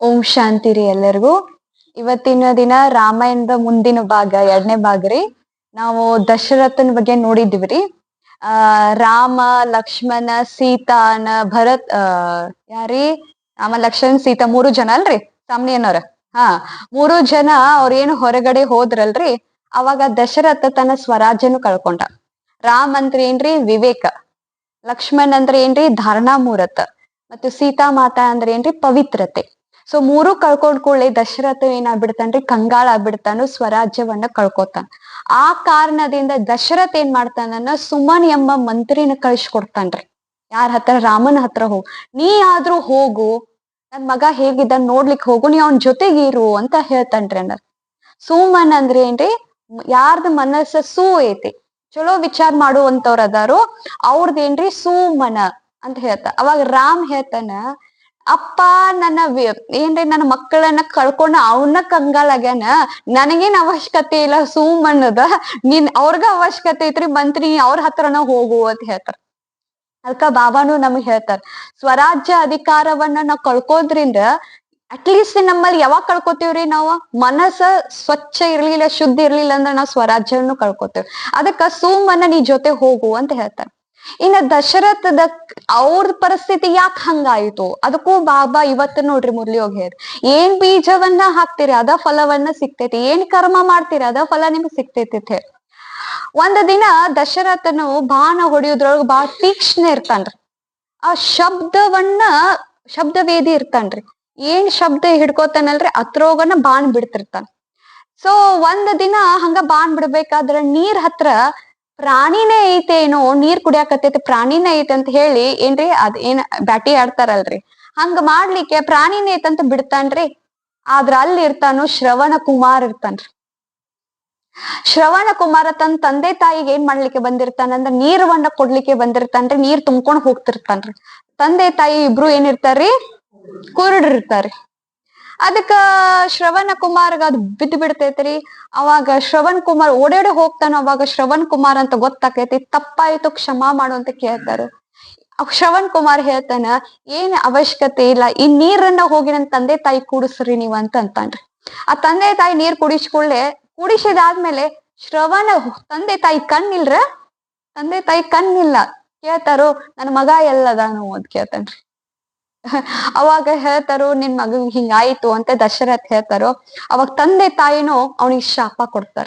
ಓಂ ಶಾಂತಿ ರೀ ಎಲ್ಲರಿಗೂ. ಇವತ್ತಿನ ದಿನ ರಾಮಾಯಣದ ಮುಂದಿನ ಭಾಗ, ಎರಡನೇ ಭಾಗ ರೀ. ನಾವು ದಶರಥನ ಬಗ್ಗೆ ನೋಡಿದ್ವಿ ರೀ. ಆ, ರಾಮ, ಲಕ್ಷ್ಮಣ ಸೀತಾನ ಭರತ್, ಆ, ಯಾರಿ? ರಾಮ ಲಕ್ಷ್ಮಣ ಸೀತಾ ಮೂರು ಜನ ಅಲ್ರಿ ಸಾಮ್ನಿಯನ್ನವ್ರ ಹಾ, ಮೂರು ಜನ ಅವ್ರೇನು ಹೊರಗಡೆ ಹೋದ್ರಲ್ರಿ, ಅವಾಗ ದಶರಥ ತನ್ನ ಸ್ವರಾಜ್ಯನು ಕಳ್ಕೊಂಡ. ರಾಮ್ ಅಂದ್ರ ಏನ್ರಿ? ವಿವೇಕ. ಲಕ್ಷ್ಮಣ್ ಅಂದ್ರ ಏನ್ರಿ? ಧಾರಣಾ ಮೂರತ ಮತ್ತು ಸೀತಾ ಮಾತಾ ಅಂದ್ರ ಏನ್ರಿ? ಪವಿತ್ರತೆ. ಸೊ ಮೂರು ಕಳ್ಕೊಂಡ್ ಕೂಡಲೇ ದಶರಥ ಏನಾಗ್ಬಿಡ್ತಾನ್ರಿ? ಕಂಗಾಳ ಆಗ್ಬಿಡ್ತಾನು, ಸ್ವರಾಜ್ಯವನ್ನ ಕಳ್ಕೊತಾನ. ಆ ಕಾರಣದಿಂದ ದಶರಥ ಏನ್ ಮಾಡ್ತಾನ ಸುಮನ್ ಎಂಬ ಮಂತ್ರಿನ ಕಳಿಸ್ಕೊಡ್ತಾನ್ರಿ. ಯಾರ ಹತ್ರ? ರಾಮನ ಹತ್ರ ಹೋಗು. ನೀ ಆದ್ರೂ ಹೋಗು. ನನ್ ಮಗ ಹೇಗಿದ್ದ ನೋಡ್ಲಿಕ್ ಹೋಗು. ನೀ ಅವನ್ ಜೊತೆಗೆ ಇರು ಅಂತ ಹೇಳ್ತಾನ್ರಿ ಅಣ್ಣ ಸುಮನ್ ಅಂದ್ರೆ ಏನ್ರಿ? ಯಾರ್ದ ಮನಸ್ಸ ಸೂ ಐತಿ. ಚಲೋ ವಿಚಾರ ಮಾಡುವಂತವ್ರ ಅದಾರು. ಅವ್ರದೇನ್ರಿ ಸುಮನ ಅಂತ ಹೇಳ್ತ. ಅವಾಗ ರಾಮ್ ಹೇಳ್ತಾನ ಅಪ್ಪ, ನನ್ನ ಏನ್ರಿ ನನ್ನ ಮಕ್ಕಳನ್ನ ಕಳ್ಕೊಂಡ ಅವನ್ನ ಕಂಗಾಲಾಗ್ಯಾನ ನನಗೇನ್ ಅವಶ್ಯಕತೆ ಇಲ್ಲ ಅನ್ನದ ನೀನ್ ಅವ್ರಗ ಅವಶ್ಯಕತೆ ಐತ್ರಿ, ಮಂತ್ರಿ ಅವ್ರ ಹತ್ರನ ಹೋಗು ಅಂತ ಹೇಳ್ತಾರ. ಅದಕ್ಕ ಬಾಬಾನು ನಮಗ್ ಹೇಳ್ತಾರ, ಸ್ವರಾಜ್ಯ ಅಧಿಕಾರವನ್ನ ನಾವ್ ಕಳ್ಕೋದ್ರಿಂದ ಅಟ್ಲೀಸ್ಟ್ ನಮ್ಮಲ್ಲಿ ಯಾವಾಗ ಕಳ್ಕೊತೀವ್ರಿ ನಾವು? ಮನಸ್ಸ ಸ್ವಚ್ಛ ಇರ್ಲಿಲ್ಲ, ಶುದ್ಧ ಇರ್ಲಿಲ್ಲ ಅಂದ್ರೆ ನಾವು ಸ್ವರಾಜ್ಯವನ್ನು ಕಳ್ಕೊತೇವ್. ಅದಕ್ಕ ಸುಮ್ಮನ ನೀ ಜೊತೆ ಹೋಗು ಅಂತ ಹೇಳ್ತಾರ. ಇನ್ನ ದಶರಥದ ಅವ್ರ ಪರಿಸ್ಥಿತಿ ಯಾಕೆ ಹಂಗಾಯ್ತು? ಅದಕ್ಕೂ ಬಾಬಾ ಇವತ್ತ ನೋಡ್ರಿ ಮುರ್ಲಿ ಹೋಗಿ ಹೇಳ್ರಿ ಏನ್ ಬೀಜವನ್ನ ಹಾಕ್ತಿರಿ, ಅದ ಫಲವನ್ನ ಸಿಗ್ತೈತಿ. ಏನ್ ಕರ್ಮ ಮಾಡ್ತೀರಿ, ಅದ ಫಲ ನಿಮ್ಗೆ ಸಿಗ್ತೈತಿ ಒಂದ ದಿನ ದಶರಥನು ಬಾಣ ಹೊಡಿಯೋದ್ರೊಳಗ ಬಾಳ ತೀಕ್ಷ್ಣ ಇರ್ತಾನ್ರಿ. ಆ ಶಬ್ದವನ್ನ ಶಬ್ದ ವೇದಿ ಇರ್ತಾನ್ರಿ. ಏನ್ ಶಬ್ದ ಹಿಡ್ಕೋತಾನಲ್ರಿ, ಅತ್ರೋಗನ ಬಾಣ್ ಬಿಡ್ತಿರ್ತಾನ. ಸೊ ಒಂದ್ ದಿನ ಹಂಗ ಬಾಣ್ ಬಿಡ್ಬೇಕಾದ್ರ ನೀರ್ ಹತ್ರ ಪ್ರಾಣಿನೇ ಐತೇನೋ ನೀರ್ ಕುಡಿಯಾಕತ್ತೈತೆ ಪ್ರಾಣಿನೇ ಐತೆ ಅಂತ ಹೇಳಿ ಏನ್ರಿ, ಅದ್ ಏನ್ ಬ್ಯಾಟಿ ಆಡ್ತಾರಲ್ರಿ. ಹಂಗ ಮಾಡ್ಲಿಕ್ಕೆ ಪ್ರಾಣಿನೇ ಐತಂತ ಬಿಡ್ತಾನ್ರಿ. ಆದ್ರ ಅಲ್ಲಿ ಇರ್ತಾನು ಶ್ರವಣ ಕುಮಾರ್ ಇರ್ತಾನ್ರಿ. ಶ್ರವಣ ಕುಮಾರ ತನ್ನ ತಂದೆ ತಾಯಿಗೆ ಏನ್ ಮಾಡ್ಲಿಕ್ಕೆ ಬಂದಿರ್ತಾನಂದ್ರ ನೀರವನ್ನ ಕೊಡ್ಲಿಕ್ಕೆ ಬಂದಿರ್ತಾನ್ರಿ, ನೀರ್ ತುಂಬ್ಕೊಂಡ್ ಹೋಗ್ತಿರ್ತಾನ್ರಿ. ತಂದೆ ತಾಯಿ ಇಬ್ರು ಏನಿರ್ತಾರ್ರಿ ಕುರುಡ್ರಿರ್ತಾರ್ರಿ ಅದಕ್ಕ ಶ್ರವಣ ಕುಮಾರ್ಗ ಅದ್ ಬಿದ್ದು ಬಿಡ್ತೈತ್ರಿ. ಅವಾಗ ಶ್ರವಣ್ ಕುಮಾರ್ ಓಡಾಡಿ ಹೋಗ್ತಾನ ಅವಾಗ ಶ್ರವಣ್ ಕುಮಾರ್ ಅಂತ ಗೊತ್ತಾಕೈತಿ, ತಪ್ಪಾಯ್ತು ಕ್ಷಮಾ ಮಾಡು ಅಂತ ಕೇಳ್ತಾರ. ಶ್ರವಣ್ ಕುಮಾರ್ ಹೇಳ್ತಾನ, ಏನ್ ಅವಶ್ಯಕತೆ ಇಲ್ಲ, ಈ ನೀರನ್ನ ಹೋಗಿ ನನ್ ತಂದೆ ತಾಯಿ ಕೂಡಿಸ್ರಿ ನೀವ್ ಅಂತ ಅಂತಾನ್ರಿ. ಆ ತಂದೆ ತಾಯಿ ನೀರ್ ಕುಡಿಸ್ಕೊಳ್ಳೆ ಕುಡಿಸಿದಾದ್ಮೇಲೆ ಶ್ರವಣ ತಂದೆ ತಾಯಿ ಕಣ್ಣಿಲ್ರ? ತಂದೆ ತಾಯಿ ಕಣ್ಣಿಲ್ಲ. ಕೇಳ್ತಾರೋ, ನನ್ ಮಗ ಎಲ್ಲದಾನು ಅಂತ ಕೇಳ್ತಾನ್ರಿ. ಅವಾಗ ಹೇಳ್ತಾರೋ, ನಿನ್ ಮಗ ಹಿಂಗಾಯ್ತು ಅಂತ ದಶರಥ್ ಹೇಳ್ತಾರೋ. ಅವಾಗ ತಂದೆ ತಾಯಿನೂ ಅವನಿಗೆ ಶಾಪ ಕೊಡ್ತಾರ.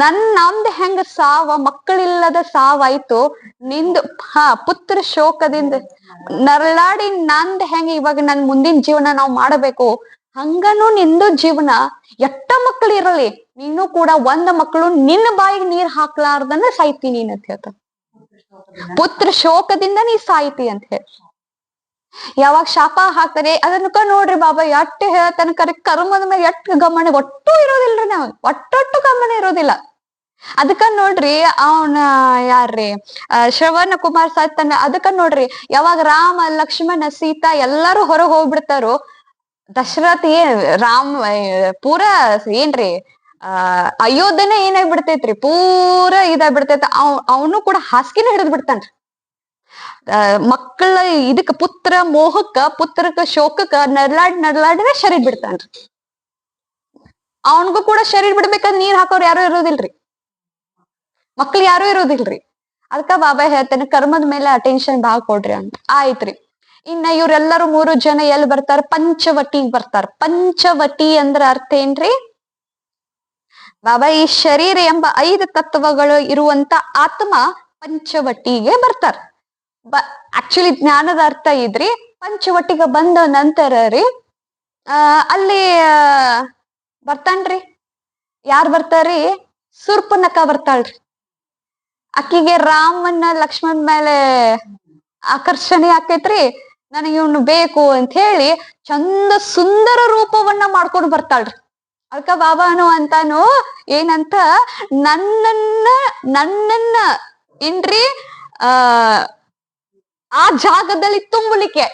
ನನ್ ನಮ್ದ್ ಹೆಂಗ ಸಾವ, ಮಕ್ಕಳಿಲ್ಲದ ಸಾವಾಯ್ತು. ನಿಂದು ಹಾ, ಪುತ್ರ ಶೋಕದಿಂದ ನರಳಾಡಿ ನಂದ್ ಹೆಂಗ ಇವಾಗ ನನ್ ಮುಂದಿನ ಜೀವನ ನಾವ್ ಮಾಡಬೇಕು? ಹಂಗನು ನಿಂದು ಜೀವನ. ಎಟ್ಟ ಮಕ್ಕಳು ಇರಲಿ, ನೀನು ಕೂಡ ಒಂದ್ ಮಕ್ಕಳು ನಿನ್ನ ಬಾಯಿಗೆ ನೀರ್ ಹಾಕ್ಲಾರ್ದನ್ನ ಸಾಯ್ತಿ ನೀನ್ ಅಂತ ಹೇಳ್ತ ಪುತ್ರ ಶೋಕದಿಂದ ನೀ ಸಾಯ್ತಿ ಅಂತ ಹೇಳಿ ಯಾವಾಗ ಶಾಪ ಹಾಕ್ತಾರೆ ಅದನ್ನ ನೋಡ್ರಿ ಬಾಬಾ, ಎಟ್ಟು ಹೇಳ್ತಾನ ಕರೆ ಕರ್ಮದ ಮೇಲೆ ಎಟ್ಟು ಗಮನ, ಒಟ್ಟು ಇರೋದಿಲ್ರಿ ನಾವ್, ಒಟ್ಟೊಟ್ಟು ಗಮನ ಇರೋದಿಲ್ಲ. ಅದಕ್ಕ ನೋಡ್ರಿ ಅವನ ಯಾರ್ರಿ ಶ್ರವಣ ಕುಮಾರ್ ಸತ್ತನ ಅದಕ್ಕ ನೋಡ್ರಿ ಯಾವಾಗ ರಾಮ, ಲಕ್ಷ್ಮಣ, ಸೀತಾ ಎಲ್ಲಾರು ಹೊರಗ್ ಹೋಗ್ಬಿಡ್ತಾರೋ, ದಶರಥ ಏನ್ ರಾಮ್ ಪೂರ ಏನ್ರಿ, ಆ, ಅಯೋಧ್ಯನೆ ಏನಾಗ್ಬಿಡ್ತೈತ್ರಿ ಪೂರಾ ಇದಾಗ್ಬಿಡ್ತೈತಿ ಅವ್, ಅವನು ಕೂಡ ಹಾಸಿಗೆನ ಹಿಡಿದ್ ಬಿಡ್ತಾನ್ರಿ. ಮಕ್ಕಳ ಇದಕ್ಕ ಪುತ್ರ ಮೋಹಕ್ಕ ಪುತ್ರಕ ಶೋಕಕ್ಕ ನಡ್ಲಾಡ್ ನಡ್ಲಾಡಿನ ಶರೀರ ಬಿಡ್ತಾನ್ರಿ. ಅವನ್ಗೂ ಕೂಡ ಶರೀರ್ ಬಿಡ್ಬೇಕಾದ್ರೆ ನೀರ್ ಹಾಕೋರ್ ಯಾರು ಇರೋದಿಲ್ರಿ. ಮಕ್ಳು ಯಾರು ಇರೋದಿಲ್ರಿ. ಅದಕ್ಕ ಬಾಬಾ ಹೇಳ್ತಾನೆ, ಕರ್ಮದ ಮೇಲೆ ಅಟೆನ್ಷನ್ ಭಾಳ ಕೊಡ್ರಿ ಅಂತ. ಆಯ್ತ್ರಿ. ಇನ್ನ ಇವ್ರೆಲ್ಲರೂ ಮೂರು ಜನ ಎಲ್ ಬರ್ತಾರ? ಪಂಚವಟಿಗ್ ಬರ್ತಾರ. ಪಂಚವಟಿ ಅಂದ್ರ ಅರ್ಥ ಏನ್ರಿ? ಬಾಬಾ, ಈ ಶರೀರ ಎಂಬ ಐದು ತತ್ವಗಳು ಇರುವಂತ ಆತ್ಮ ಪಂಚವಟಿಗೆ ಬರ್ತಾರ. ಬ ಆಕ್ಚುಲಿ ಜ್ಞಾನದ ಅರ್ಥ ಇದ್ರಿ, ಪಂಚವಟಿಗೆ ಬಂದ ನಂತರ ರೀ, ಆ, ಅಲ್ಲಿ ಬರ್ತಾನ್ರಿ. ಯಾರ್ ಬರ್ತಾರಿ? ಸುರ್ಪನಕ ಬರ್ತಾಳ್ರಿ. ಅಕ್ಕಿಗೆ ರಾಮನ ಲಕ್ಷ್ಮಣ್ ಮೇಲೆ ಆಕರ್ಷಣೆ ಆಕೈತ್ರಿ, ನನಗೆ ಇವನು ಬೇಕು ಅಂತ ಹೇಳಿ ಚಂದ ಸುಂದರ ರೂಪವನ್ನ ಮಾಡ್ಕೊಂಡು ಬರ್ತಾಳ್ರಿ. ಅದಕ್ಕ ಬಾಬಾನು ಅಂತಾನು ಏನಂತ, ನನ್ನನ್ನ ನನ್ನನ್ನ, ಏನ್ರಿ, ಆ ಆ ಜಾಗದಲ್ಲಿ ತುಂಬಲಿಕ್ಕೆ.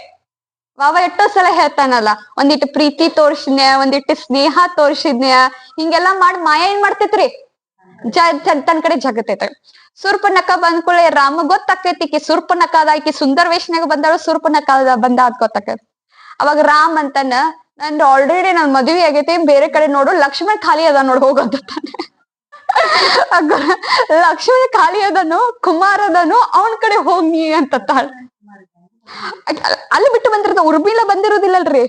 ಬಾಬಾ ಎಷ್ಟೋ ಸಲ ಹೇಳ್ತಾನಲ್ಲ, ಒಂದಿಟ್ಟು ಪ್ರೀತಿ ತೋರ್ಸಿದ್ನೆ ಒಂದಿಟ್ಟು ಸ್ನೇಹ ತೋರ್ಸಿದ್ನ್ಯ, ಹಿಂಗೆಲ್ಲಾ ಮಾಡಿ, ಮಾಯ ಏನ್ ಮಾಡ್ತೈತ್ರಿ ಜ ತನ್ ಕಡೆ ಜಗತ್ತೈತೆ. ಸುರ್ಪನಕ ಬಂದ್ಕೂಳೆ ರಾಮ ಗೊತ್ತಾಕೈತಿ ಈಕಿ ಸುರ್ಪನಕ ಅದ ಈಕಿ ಸುಂದರ ವೇಷನಾಗ ಬಂದಾಳು ಸುರ್ಪನಕ ಅದ ಬಂದ ಅದ್ ಗೊತ್ತಾಕೈತಿ. ಅವಾಗ ರಾಮ್ ಅಂತಾನ, ನಂದು ಆಲ್ರೆಡಿ ನನ್ ಮದ್ವಿ ಆಗೈತಿ, ಬೇರೆ ಕಡೆ ನೋಡು, ಲಕ್ಷ್ಮಣ್ ಖಾಲಿ ಅದ ನೋಡ್ ಹೋಗಂತ ಲಕ್ಷ್ಮಣ ಖಾಲಿ ಅದನು, ಕುಮಾರ್ ಅದನು, ಅವನ್ ಕಡೆ ಹೋಗಿ ಅಂತ ಅಲ್ಲಿ ಬಿಟ್ಟು ಬಂದಿರ್ತ ಉರ್ಮಿಲಾ ಬಂದಿರೋದಿಲ್ಲಲ್ರಿ.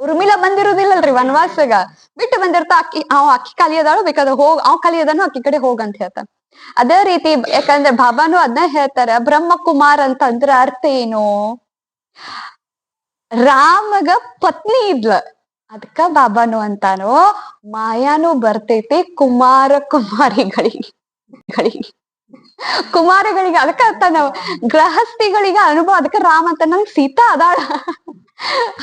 ಉರ್ಮಿಲಾ ಬಂದಿರೋದಿಲ್ಲಲ್ರಿ ವನವಾಸಗ. ಬಿಟ್ಟು ಬಂದಿರ್ತ ಅಕ್ಕಿ, ಅವ್ ಅಕ್ಕಿ ಖಾಲಿ ಅದಾಳು ಬೇಕಾದ್ರೆ ಹೋಗ್, ಅವ್ ಖಾಲಿ ಅಕ್ಕಿ ಕಡೆ ಹೋಗ್ ಅಂತ ಹೇಳ್ತಾನ ಅದೇ ರೀತಿ ಯಾಕಂದ್ರೆ ಬಾಬಾನು ಅದನ್ನ ಹೇಳ್ತಾರ ಬ್ರಹ್ಮ ಕುಮಾರ್ ಅಂತ ಅಂದ್ರ ಅರ್ಥ ಏನು? ರಾಮಗ ಪತ್ನಿ ಇದ್ಲ. ಅದಕ್ಕ ಬಾಬಾನು ಅಂತಾನು, ಮಾಯಾನು ಬರ್ತೈತಿ ಕುಮಾರ ಕುಮಾರಿಗಳಿಗೆ. ಗಳಿಗೆ. ಕುಮಾರಗಳಿಗೆ ಅದಕ್ಕ ನಾವು ಗೃಹಸ್ಥಿಗಳಿಗೆ ಅನುಭವ, ಅದಕ್ಕೆ ರಾಮ ಅಂತ ನಂಗೆ ಸೀತಾ ಅದಾಳ.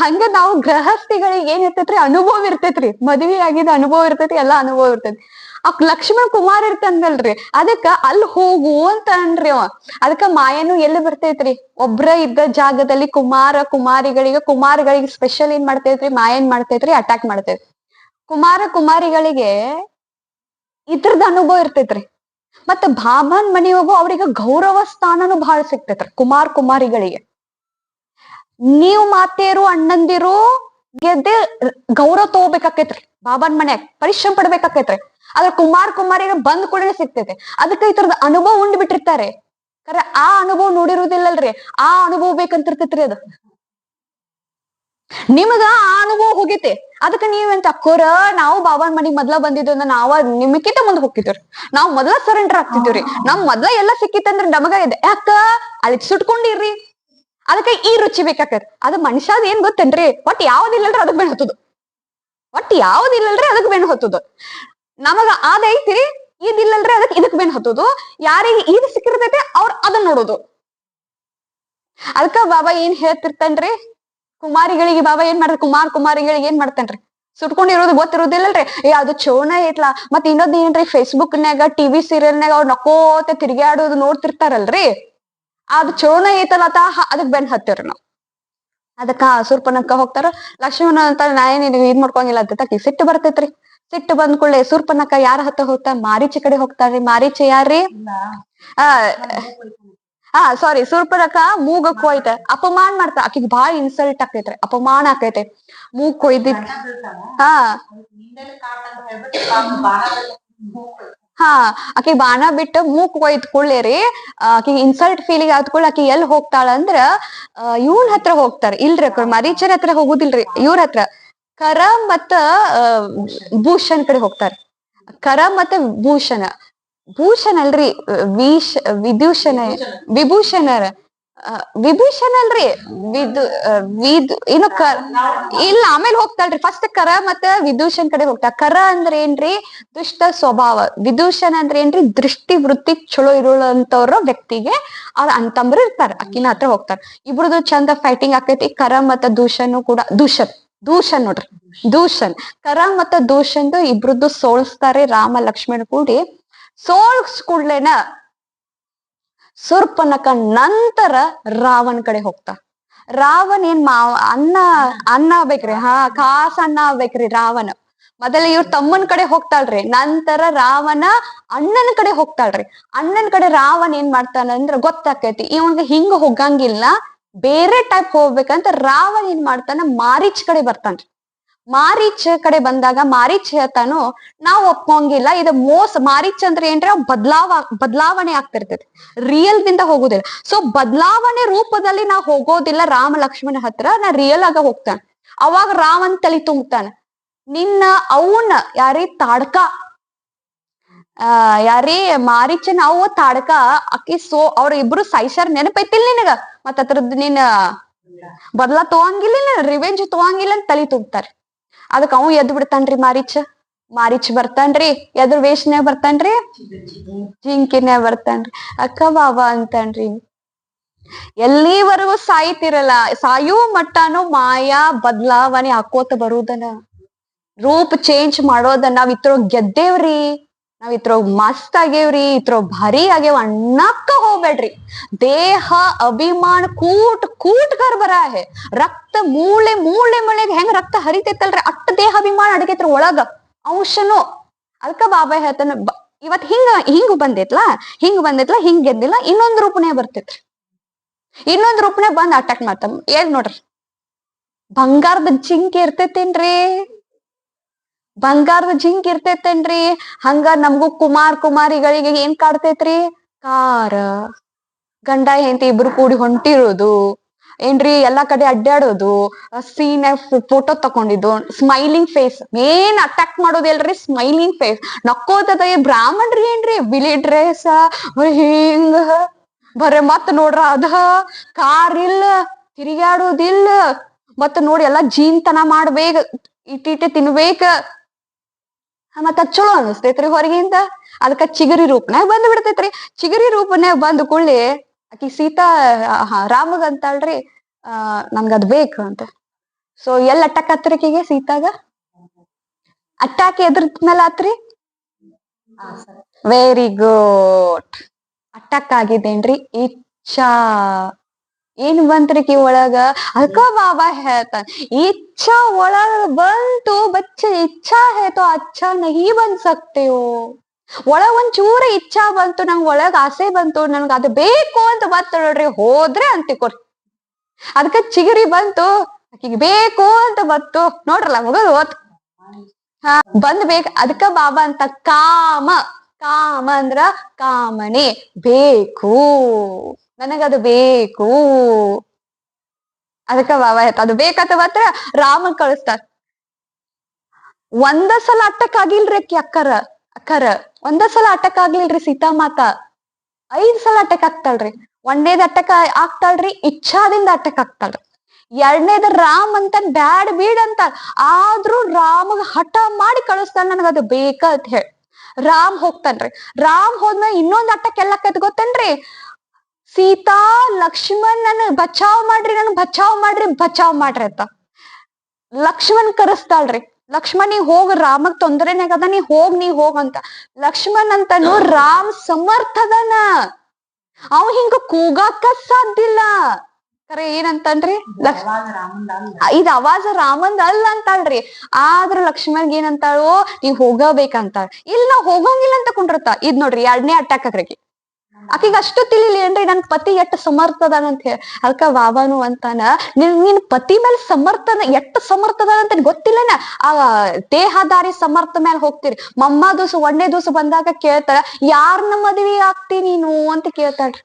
ಹಂಗ ನಾವು ಗೃಹಸ್ಥಿಗಳಿಗೆ ಏನ್ ಇರ್ತೈತ್ರಿ? ಅನುಭವ ಇರ್ತೈತ್ರಿ. ಮದ್ವಿ ಆಗಿದ ಅನುಭವ ಇರ್ತೈತಿ, ಎಲ್ಲಾ ಅನುಭವ ಇರ್ತೈತಿ. ಆ ಲಕ್ಷ್ಮಣ ಕುಮಾರ್ ಇರ್ತಂದಲ್ರಿ ಅದಕ್ಕ ಅಲ್ಲಿ ಹೋಗು ಅಂತ ಅನ್ರಿ ಅವ. ಅದಕ್ಕ ಮಾಯನು ಎಲ್ಲಿ ಬರ್ತೈತ್ರಿ? ಒಬ್ರ ಇದ್ದ ಜಾಗದಲ್ಲಿ ಕುಮಾರ ಕುಮಾರಿಗಳಿಗೆ, ಕುಮಾರಗಳಿಗೆ ಸ್ಪೆಷಲ್ ಏನ್ ಮಾಡ್ತೈತ್ರಿ? ಮಾಯ ಏನ್ ಮಾಡ್ತೈತ್ರಿ ಅಟ್ಯಾಕ್ ಮಾಡ್ತೈತ್ರಿ. ಕುಮಾರ ಕುಮಾರಿಗಳಿಗೆ ಇದ್ರದ ಅನುಭವ ಇರ್ತೈತ್ರಿ. ಮತ್ತ ಬಾಬಾನ್ ಮನಿ ಅವರಿಗೆ ಗೌರವ ಸ್ಥಾನನು ಬಹಳ ಸಿಗ್ತೈತ್ರ, ಕುಮಾರ್ ಕುಮಾರಿಗಳಿಗೆ. ನೀವ್ ಮಾತೇರು, ಅಣ್ಣಂದಿರು ಗೆದ್ದೆ ಗೌರವ ತಗೋಬೇಕಾಕೈತ್ರಿ ಬಾಬನ್ ಮನ್ಯಾಗ ಪರಿಶ್ರಮ ಪಡ್ಬೇಕಾಕೈತ್ರಿ. ಆದ್ರೆ ಕುಮಾರ್ ಕುಮಾರಿಗೆ ಬಂದ್ ಕೂಡಲೇ ಸಿಗ್ತೈತೆ. ಅದಕ್ಕೆ ಈ ತರದ ಅನುಭವ ಉಂಡ್ ಬಿಟ್ಟಿರ್ತಾರೆ ಕರೆ ಆ ಅನುಭವ ನೋಡಿರುದಿಲ್ಲಲ್ರಿ ಆ ಅನುಭವ ಬೇಕಂತಿರ್ತೈತ್ರಿ ಅದು. ನಿಮಗ ಆ ಅನುಭವ ಹೋಗೈತಿ. ಅದಕ್ಕ ನೀವೆಂತ ಅಕ್ಕೋರ, ನಾವು ಬಾಬಾನ್ ಮನಿಗ್ ಮೊದ್ಲ ಬಂದಿದ್ದು ಅಂದ್ರ ನಾವ ನಿಮಕ್ಕಿಂತ ಮುಂದ್ ಹೋಗಿದ್ವಿ ನಾವ್ ಮೊದ್ಲ ಸರೆಂಡರ್ ಆಗ್ತಿದ್ವಿ ನಮ್ ಮೊದ್ಲ ಎಲ್ಲಾ ಸಿಕ್ಕಿತ್ತಂದ್ರ ನಮಗ ಇದೆ. ಯಾಕ? ಅಲ್ಲಿ ಸುಟ್ಕೊಂಡಿರ್ರಿ. ಅದಕ್ಕ ಈ ರುಚಿ ಬೇಕಾಕತ್. ಅದ ಮನುಷ್ಯದ ಏನ್ ಗೊತ್ತೇನ್ರಿ? ಒಟ್ ಯಾವ್ದಿಲ್ಲಲ್ರಿ ಅದಕ್ ಬೆನ್ ಹತ್ತದು. ಒಟ್ ಯಾವ್ದಿಲ್ಲಲ್ರಿ ಅದಕ್ ಬೆನ್ ಹತ್ತದು. ನಮಗ ಅದ ಐತಿರಿ ಇದಿಲ್ಲಲ್ರಿ ಅದಕ್ ಇದಕ್ ಬೆನ್ ಹತ್ತದು. ಯಾರಿಗೆ ಇದು ಸಿಕ್ಕಿರ್ತೈತೆ, ಅವ್ರ ಅದನ್ನ ನೋಡೋದು. ಅದಕ್ಕ ಬಾಬಾ ಏನ್ ಹೇಳ್ತಿರ್ತಾನ್ರಿ? ಕುಮಾರಿಗಳಿಗೆ ಬಾಬಾ ಏನ್ ಮಾಡ್ರಿ ಕುಮಾರ್ ಕುಮಾರಿಗಳಿಗೆ ಏನ್ ಮಾಡ್ತಾನ್ರಿ? ಸುಟ್ಕೊಂಡಿರೋದು ಗೊತ್ತಿರೋದಿಲ್ಲಲ್ರಿ? ಏ ಅದು ಚೋಣ ಐತ್ಲಾ ಮತ್ ಇನ್ನೊಂದ್ ಏನ್ರಿ ಫೇಸ್ಬುಕ್ ನಾಗ ಟಿವಿ ಸೀರಿಯಲ್ ನಾಗ ಅವ್ರ ನಕೋತ ತಿರ್ಗ್ಯಾಡೋದು ನೋಡ್ತಿರ್ತಾರಲ್ರಿ? ಅದು ಚೋಣ ಐತಲ್ಲ ತಾ ಅದಕ್ ಬೆನ್ ಹತ್ತಿವ್ರಿ ನಾವ್. ಅದಕ್ಕ ಸುರ್ಪನಕ್ಕ ಹೋಗ್ತಾರ ಲಕ್ಷ್ಮಣ ಅಂತ ನಾ ಏನ್ ಇದ್ ಮಾಡ್ಕೊಂಗಿಲ್ಲ ಅಂತ ಸಿಟ್ಟು ಬರ್ತೈತ್ರಿ. ಸಿಟ್ಟು ಬಂದ್ ಕೂಡಲೇ ಸುರ್ಪನಕ್ಕ ಯಾರ ಹತ್ತ ಹೋಗ್ತಾ ಮಾರೀಚಿ ಕಡೆ ಹೋಗ್ತಾರ್ರಿ ಮಾರೀಚಿ ಯಾರ್ರಿ? ಆ ಹಾ ಸಾರಿ ಸುರ್ಪದಕ ಮೂಗ ಕೊಯ್ತ. ಅಪಮಾನ ಮಾಡ್ತಾ. ಆಕಿಗ್ ಬಾಳ ಇನ್ಸಲ್ಟ್ ಆಕೈತ್ರಿ ಅಪಮಾನ ಆಕೈತೆ ಮೂಗ್ ಕೊಯ್ದಿದ್ ಹಾ. ಹಾ. ಆಕಿ ಬಾಣ ಬಿಟ್ಟು ಮೂಕ್ ಒಯ್ದ್ ಕೂಡ್ಲೇರಿ ಆಕಿ ಇನ್ಸಲ್ಟ್ ಫೀಲಿಂಗ್ ಆದ್ ಕೂಡಲೇ ಆಕಿ ಎಲ್ ಹೋಗ್ತಾಳ ಅಂದ್ರ ಇವನ್ ಹತ್ರ ಹೋಗ್ತಾರ. ಇಲ್ರಿ ಮರೀಚರ್ ಹತ್ರ ಹೋಗುದಿಲ್ರಿ. ಇವ್ರ ಹತ್ರ. ಕರ ಮತ್ತ ಭೂಷಣ್ ಕಡೆ ಹೋಗ್ತಾರ. ಕರ ಮತ್ತ ಭೂಷಣ. ಭೂಷಣ್ ಅಲ್ರಿ ವಿಶ್ ವಿದೂಷಣ ವಿಭೂಷಣರ ವಿಭೂಷಣ್ ಅಲ್ರಿ ವಿದು ವಿದು ಏನು ಕ ಇಲ್ಲ ಆಮೇಲೆ ಹೋಗ್ತಾಳ್ರಿ. ಫಸ್ಟ್ ಕರ ಮತ್ತ ವಿದೂಷಣ್ ಕಡೆ ಹೋಗ್ತಾ ಕರ ಅಂದ್ರ ಏನ್ರಿ ದುಷ್ಟ ಸ್ವಭಾವ. ವಿದೂಷಣ ಅಂದ್ರ ಏನ್ರಿ ದೃಷ್ಟಿ ವೃತ್ತಿ ಚಲೋ ಇರುವಂತವ್ರ ವ್ಯಕ್ತಿಗೆ ಅವ್ರ ಅಂತಂಬ್ರು ಇರ್ತಾರ. ಅಕ್ಕಿನ ಹತ್ರ ಹೋಗ್ತಾರ. ಇಬ್ರದು ಚಂದ ಫೈಟಿಂಗ್ ಆಕೈತಿ. ಕರ ಮತ್ತ ದೂಷನು ಕೂಡ ದೂಷನ್ ದೂಷನ್ ನೋಡ್ರಿ. ದೂಷನ್ ಕರ ಮತ್ತ ದೂಷನ್ದು ಇಬ್ರದ್ದು ಸೋಲ್ಸ್ತಾರೆ ರಾಮ ಲಕ್ಷ್ಮಣ ಕೂಡಿ. ಸೋಲ್ಸ್ ಸುರ್ಪನಕ ನಂತರ ರಾವಣ್ ಕಡೆ ಹೋಗ್ತಾ. ರಾವಣ್ ಏನ್ ಮಾ, ಅನ್ನ ಅನ್ನ ಬೇಕ್ರಿ, ಹಾ, ಕಾಸ ಅನ್ನ ಬೇಕ್ರಿ ರಾವಣ. ಮೊದಲ ಇವ್ರ ತಮ್ಮನ್ ಕಡೆ ಹೋಗ್ತಾಳ್ರಿ, ನಂತರ ರಾವಣ ಅಣ್ಣನ ಕಡೆ ಹೋಗ್ತಾಳ್ರಿ. ಅಣ್ಣನ ಕಡೆ ರಾವಣ ಏನ್ ಮಾಡ್ತಾನಂದ್ರ ಗೊತ್ತಾಕೈತಿ ಇವಂಗ ಹಿಂಗ ಹೋಗಂಗಿಲ್ಲ ಬೇರೆ ಟೈಪ್ ಹೋಗ್ಬೇಕಂತ ರಾವಣ ಏನ್ ಮಾಡ್ತಾನ, ಮಾರೀಚ್ ಕಡೆ ಬರ್ತಾನ್ರಿ. ಮಾರೀಚ್ ಕಡೆ ಬಂದಾಗ ಮಾರೀಚ್ ಹೇಳ್ತಾನು ನಾವ್ ಒಪ್ಕೊಂಗಿಲ್ಲ. ಇದು ಮೋಸ, ಮಾರೀಚ್ ಅಂದ್ರೆ ಏನ್ರ? ಬದಲಾವ ಬದ್ಲಾವ, ಬದಲಾವಣೆ ಆಗ್ತಿರ್ತದೆ ರಿಯಲ್ ದಿಂದ ಹೋಗುದಿಲ್ಲ. ಸೊ ಬದಲಾವಣೆ ರೂಪದಲ್ಲಿ ನಾ ಹೋಗೋದಿಲ್ಲ ರಾಮ ಲಕ್ಷ್ಮಣ ಹತ್ರ. ನಾ ರಿಯಲ್ ಆಗ ಹೋಗ್ತಾನೆ. ಅವಾಗ ರಾಮನ್ ತಲೆ ತುಂಬತಾನೆ. ನಿನ್ನ ಅವನ ಯಾರಿ ತಾಡ್ಕ, ಆ, ಯಾರಿ ಮಾರೀಚನ್ ಅವ ತಾಡ್ಕ, ಅಕ್ಕಿ ಸೋ, ಅವ್ರ ಇಬ್ರು ಸಾಯ್ಸಾರ ನೆನಪೈತಿಲ್ ನಿನಗ? ಮತ್ತ ಅದ್ರದ್ದು ನಿನ್ನ ಬದ್ಲಾ ತಗೊಂಗಿಲ್ಲ ರಿವೆಂಜ್ ತಗೊಂಗಿಲ್ಲ ಅಂತ ತಲಿ ತುಂಬ್ತಾರ. ಅದಕ್ಕ ಅವ್ ಎದ್ ಬಿಡ್ತಾನ್ರಿ ಮಾರೀಚ್. ಮಾರೀಚ್ ಬರ್ತಾನ್ರಿ, ಎದ್ರ ವೇಷನ್ಯಾಗ ಬರ್ತಾನ್ರಿ ಜಿಂಕಿನ್ಯಾಗ ಬರ್ತಾನ್ರಿ. ಅಕ್ಕ ಬಾಬಾ ಅಂತಾನ್ರಿ. ಎಲ್ಲಿವರೆಗೂ ಸಾಯ್ತಿರಲ್ಲ, ಸಾಯೋ ಮಟ್ಟನು ಮಾಯಾ ಬದಲಾವಣೆ ಹಾಕೋತ ಬರುದನ. ರೂಪ್ ಚೇಂಜ್ ಮಾಡೋದನ್ನ ನಾವ್ ಇತ್ರ ಗೆದ್ದೇವ್ರಿ. ನಾವ್ ಇತ್ರೋಗ್ ಮಸ್ತ್ ಆಗೇವ್ರಿ ಇತ್ರೋಗ್ ಭಾರಿ ಆಗ್ಯಾವ. ಅಣ್ಣಕ್ಕ ಹೋಗ್ಬೇಡ್ರಿ. ದೇಹ, ಅಭಿಮಾನ ಕೂಟ್ ಕೂಟ್ ಕರ್ ಬರ ರಕ್ತ ಮೂಳೆ ಮೂಳೆ ಮೂಳೆಗ್ ಹೆಂಗ್ ರಕ್ತ ಹರಿತೈತಲ್ರಿ? ಅಟ್ಟ ದೇಹ ಅಭಿಮಾನ ಅಡಗೈತ್ರಿ ಒಳಗ. ಅಂಶನು ಅದಕ್ಕ ಬಾಬಾ ಹೇಳ್ತಾನ ಇವತ್ ಹಿಂಗ, ಹಿಂಗ್ ಬಂದೈತ್ಲಾ? ಹಿಂಗ್ ಬಂದೈತ್ಲಾ? ಹಿಂಗ್ ಗೆದ್ದಿಲ್ಲ? ಇನ್ನೊಂದ್ ರೂಪನೇ ಬರ್ತೈತ್ರಿ. ಇನ್ನೊಂದ್ ರೂಪನೇ ಬಂದ್ ಅಟ್ಯಾಕ್ ಮಾಡ್ತಾನ. ಏನ್ ನೋಡ್ರಿ. ಬಂಗಾರದ ಜಿಂಕೆ ಇರ್ತೈತೇನ್ರಿ? ಬಂಗಾರದ ಜಿಂಕ್ ಇರ್ತೈತೇನ್ರಿ? ಹಂಗ ನಮಗೂ ಕುಮಾರ್ ಕುಮಾರಿಗಳಿಗೆ ಏನ್ ಕಾಡ್ತೇತ್ರಿ? ಕಾರ. ಗಂಡ, ಹೆಂಡತಿ ಇಬ್ರು ಕೂಡಿ ಹೊಂಟಿರೋದು. ಏನ್ರಿ, ಎಲ್ಲಾ ಕಡೆ ಅಡ್ಡಾಡೋದು ಸೀನ್ ಫೋಟೋ ತಕೊಂಡಿದ್ದು ಸ್ಮೈಲಿಂಗ್ ಫೇಸ್ ಮೇನ್ ಅಟ್ಯಾಕ್ ಮಾಡೋದು ಎಲ್ರಿ? ಸ್ಮೈಲಿಂಗ್ ಫೇಸ್ ನಕ್ಕೋತದ ಬ್ರಾಹ್ಮಣ್ರಿ ಏನ್ರಿ? ಬಿಳಿ ಡ್ರೆಸ್ ಹಿಂಗ. ಬರೇ ಮತ್ ನೋಡ್ರ ಅದ. ಕಾರ್ ಇಲ್ಲ ತಿರುಗಾಡೋದಿಲ್ಲ ಮತ್ತ ನೋಡಿ ಎಲ್ಲಾ ಜೀನ್ತನ ಮಾಡ್ಬೇಕ, ಇಟ್ಟಿಟ್ಟೆ ತಿನ್ಬೇಕ. ಮತ್ತ ಚಲೋ ಅನಸ್ತೈತ್ರಿ ಹೊರಗಿಂದ. ಅದಕ್ಕ ಚಿಗರಿ ರೂಪನ್ಯಾಗ ಬಂದ್ ಬಿಡ್ತೈತ್ರಿ. ಚಿಗರಿ ರೂಪನ್ಯಾಗ ಬಂದ್ ಕೂಡ್ಲಿ ಆಕಿ ಸೀತಾ ರಾಮಗ ಅಂತಾಳ್ರಿ, ಆ, ನನ್ಗ ಅದ್ ಬೇಕು ಅಂತ. ಸೊ ಎಲ್ ಅಟ್ಟಾಕ್ ಆತ್ರಿ ಆಕಿಗೆ ಸೀತಾಗ? ಅಟ್ಯಾಕ್ ಎದ್ರ ಮೇಲೆ ಆತ್ರಿ? ವೆರಿ ಗುಡ್ ಅಟ್ಯಾಕ್ ಆಗಿದ್ದೇನ್ರಿ. ಇಚ್ಛಾ. ಏನ್ ಬಂತ್ರಿ ಕಿ ಒಳಗ ಅದ್ಕ ಬಾಬಾ ಹೇಳ್ತಾನ ಇಚ್ಛಾ ಒಳಗ ಬಂತು ಬಚ್ಚ ಇಚ್ಛಾ ಹೇ ಅಚ್ಛಾ ಅಚ್ಚಾ ನಹಿ ಬನ್ ಸಕ್ತೆ ಹೋ ಒಳಗ್ ಒಂದ್ ಚೂರ ಇಚ್ಛಾ ಬಂತು ನಂಗ್ ಒಳಗ್ ಆಸೆ ಬಂತು ನನ್ಗ ಅದು ಬೇಕು ಅಂತ ಬತ್ತ ನೋಡ್ರಿ ಹೋದ್ರೆ ಅಂತಿಕೊರ್ ಅದಕ್ಕ ಚಿಗರಿ ಬಂತು ಆಕಿಗೆ ಬೇಕು ಅಂತ ಬತ್ತು ನೋಡ್ರಲ್ಲ ಮುಗದು ಹೋತ್. ಹಾ ಬಂದ್ ಬೇಕ ಅದಕ್ಕ ಬಾಬಾ ಅಂತ ಕಾಮ ಕಾಮ ಅಂದ್ರ ಕಾಮನೆ ಬೇಕು. ನನಗದು ಬೇಕು. ಅದಕ್ಕ ಅದು ಬೇಕಂತ ಮಾತ್ರ ರಾಮ ಕಳಿಸ್ತಾರ ಒಂದ ಸಲ ಅಟ್ಟಕ್ ಆಗಿಲ್ರಿ ಅಕ್ಕಿ ಅಕ್ಕರ ಅಕ್ಕರ. ಒಂದ ಸಲ ಅಟ್ಟಕ್ ಆಗ್ಲಿಲ್ರಿ ಸೀತಾಮಾತ. ಐದ್ ಸಲ ಅಟಕ್ ಆಗ್ತಾಳ್ರಿ. ಒಂದೇದ್ ಅಟ್ಟಕ್ ಆಗ್ತಾಳ್ರಿ, ಇಚ್ಛಾದಿಂದ ಅಟ್ಟಕ್ ಆಗ್ತಾಳ್ರಿ. ಎರಡನೇದ ರಾಮ್ ಅಂತ ಬ್ಯಾಡ್ ಬೀಡ್ ಅಂತ ಆದ್ರೂ ರಾಮಗ ಹಠ ಮಾಡಿ ಕಳಿಸ್ತಾನ ನನಗ ಅದು ಬೇಕ ಅಂತ ಹೇಳಿ. ರಾಮ್ ಹೋಗ್ತಾನ್ರಿ. ರಾಮ್ ಹೋದ್ಮೇಲೆ ಇನ್ನೊಂದ್ ಅಟ್ಟಕ್ ಎಲ್ಲಾಕೈತ್ ಗೊತ್ತೇನ್ರಿ? ಸೀತಾ ಲಕ್ಷ್ಮಣ್ ನನ್ ಬಚಾವ್ ಮಾಡ್ರಿ ನನ್ ಬಚಾವ್ ಮಾಡ್ರಿ ಬಚಾವ್ ಮಾಡ್ರಿ ಅಂತ. ಲಕ್ಷ್ಮಣ್ ಕರೆಸ್ತಾಳ್ರಿ. ಲಕ್ಷ್ಮಣ್ ನೀ ಹೋಗ್ ರಾಮಗ್ ತೊಂದರೆನಾಗದ ನೀ ಹೋಗ್ ನೀ ಹೋಗ್ ಅಂತ. ಲಕ್ಷ್ಮಣ್ ಅಂತನು ರಾಮ್ ಸಮರ್ಥದನ. ಅವ್ ಹಿಂಗ ಕೂಗಾಕ ಸಾಧ್ಯಲ್ಲ ಕರೆ ಏನಂತನ್ರಿ ಇದ್ ಅವಾಜ ರಾಮಂದ್ ಅಲ್ಲ. ಅಂತಾಳ್ರಿ. ಆದ್ರ ಲಕ್ಷ್ಮಣ್ಗೆ ಏನಂತಾಳು ನೀವ್ ಹೋಗಬೇಕಂತಾಳ. ಇಲ್ಲ ನಾ ಹೋಗಂಗಿಲ್ಲ ಅಂತ ಕುಂಡಿರ್ತ ಇದ್ ನೋಡ್ರಿ ಎರಡನೇ ಅಟ್ಯಾಕ್ ಆಕ್ರಿ ಆಕಿಗ ಅಷ್ಟು ತಿಳಿಲಿ ಅಂದ್ರೆ ನನ್ ಪತಿ ಎಷ್ಟ್ ಸಮರ್ಥದಾನ ಅಂತ ಹೇಳಿ. ಅದಕ್ಕ ಬಾಬಾನು ಅಂತಾನ, ನಿನ್ ನಿನ್ ಪತಿ ಮೇಲೆ ಸಮರ್ಥನ, ಎಷ್ಟ್ ಸಮರ್ಥದಾನ ಅಂತ ಗೊತ್ತಿಲ್ಲನ? ಆ ದೇಹದಾರಿ ಸಮರ್ಥ ಮೇಲೆ ಹೋಗ್ತೀರಿ. ಮಮ್ಮ ದಿವ್ಸ ಒಂದೇ ದಿವ್ಸ ಬಂದಾಗ ಕೇಳ್ತಾರ ಯಾರನ್ನ ಮದ್ವಿ ಆಗ್ತಿ ನೀನು? ಅಂತ ಕೇಳ್ತಾಳ್ರಿ.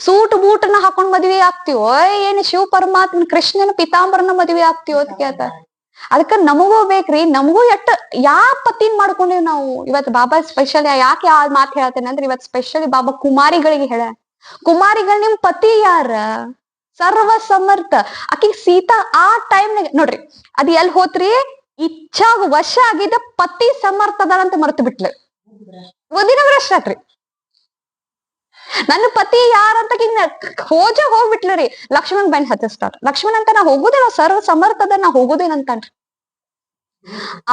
ಸೂಟ್ ಬೂಟನ್ನ ಹಾಕೊಂಡ್ ಮದ್ವಿ ಆಗ್ತಿವೋ? ಏನ್ ಶಿವ ಪರಮಾತ್ಮ ಕೃಷ್ಣನ ಪಿತಾಂಬರನ ಮದ್ವಿ ಆಗ್ತೀವೋ ಅಂತ ಕೇಳ್ತಾರ ಅದಕ್ಕ ನಮಗೂ ಬೇಕ್ರಿ, ನಮಗೂ ಎಷ್ಟ್ ಯಾ ಪತಿನ್ ಮಾಡ್ಕೊಂಡಿವ್ ನಾವು? ಇವತ್ ಬಾಬಾ ಸ್ಪೆಷಲ್ ಯಾಕೆ ಆ ಮಾತು ಹೇಳ್ತೇನೆ ಅಂದ್ರೆ ಇವತ್ ಸ್ಪೆಷಲಿ ಬಾಬಾ ಕುಮಾರಿಗಳಿಗೆ ಹೇಳ. ಕುಮಾರಿಗಳು ನಿಮ್ ಪತಿ ಯಾರ? ಸರ್ವ ಸಮರ್ಥ. ಆಕಿ ಸೀತಾ ಆ ಟೈಮ್ನಾಗ ನೋಡ್ರಿ, ಅದ್ ಎಲ್ ಹೋತ್ರಿ? ಇಚ್ಛಾಗ ವಶ ಆಗಿದ್ದ ಪತಿ ಸಮರ್ಥದ ಅಂತ ಮರ್ತು ಬಿಟ್ಲು. ಓದಿನ ಆತ್ರಿ ನನ್ನ ಪತಿ ಯಾರಂತ ಹೋಜ ಹೋಗ್ಬಿಟ್ಲರಿ ಲಕ್ಷ್ಮಣ್ ಬೆನ್ ಹತ್ತಿಸ್ತಾರ ಲಕ್ಷ್ಮಣ್ ಅಂತ ನಾ ಸರ್ ಸರ್ವ ಸಮರ್ಥದ ನಾ ಹೋಗುದೇನಂತಾನ್ರಿ